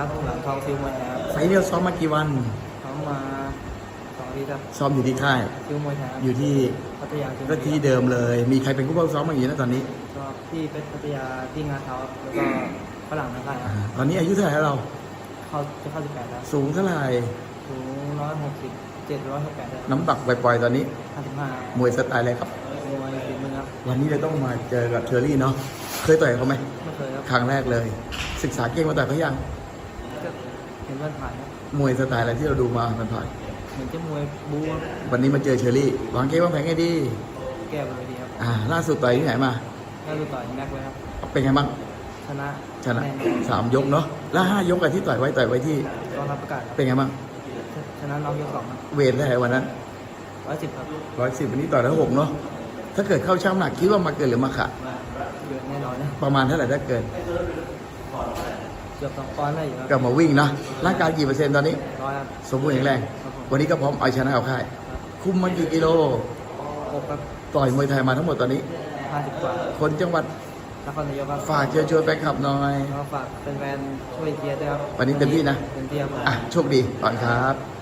ครับหลังทองซิลมวยไทยครับไฟล์เดียวซ้อมมากี่วัน เขามาสองอาทิตย์ครับซ้อมอยู่ที่ค่าย ซิลมวยไทยครับอยู่ที่พัทยาซิลก็ที่เดิมเลย มีใครเป็นผู้บังซ้อมมาอยู่นะตอนนี้ก็ที่เพชรพัทยาที่งานเท้าแล้วก็ฝรั่งนะครับอ่าตอนนี้อายุเท่าไหร่แล้วเรา เข้าจะเข้าสิบแปดแล้วสูงเท่าไหร่ สูงร้อยหกสิบเจ็ดร้อยหกแปดแล้วน้ำตักปล่อยๆตอนนี้ ห้าสิบห้ามวยสไตล์อะไรครับ มวยฝีมือครับวันนี้เราต้องมาเจอกับเชอรี่เนาะ เคยต่อยเขาไหม ไม่เคยครับครั้งแรกเลย ศึกษาเก่งมาต่อยเขายังก็ เห็นว่าผ่านครับมวยสไตล์อะไรที่เราดูมามันผ่านเหมือนจะมวยบู๊ครับวันนี้มาเจอเชอรี่วางเกมวางแผนไงดีแก้บนเวทีครับอ่าล่าสุดต่อยที่ไหนมาแล้วดูต่อยแม็กไว้ครับ เป็นไงบ้างชนะชนะแน่นสามยกเนาะแล้วห้ายกอะที่ต่อยไว้ต่อยไว้ที่ก็รับประกาศครับเป็นไงบ้างชนะน้องยกสองครับเวทเท่าไหร่วันนั้นร้อยสิบครับร้อยสิบวันนี้ต่อยร้อยหกเนาะถ้าเกิดเข้าช่างหนักคิดว่ามาเกินหรือมาขาดเยอะแน่นอนนะประมาณเท่าไหร่ถ้าเกิน เกือบสองปอนด์ได้อยู่คก็รับมาวิ่งนะร่างกายกี่เปอร์เซ็นต์ตอนนี้ ร้อยครับ สมบูรณ์แข็งแรง ครับผม วันนี้ก็พร้อมเอาชนะเอาค่ายคุมมากี่กิโล หกครับต่อยมวยไทยมาทั้งหมดตอนนี้ ห้าสิบกว่าคนจังหวัดนครนายกครับฝากเชิญชวนแฟนคลับหน่อย แล้วก็ฝากเป็นแฟนๆช่วยเชียร์ด้วยครับวันนี้เต็มที่นะ เต็มที่ครับ อะโชคดีก่อนครับ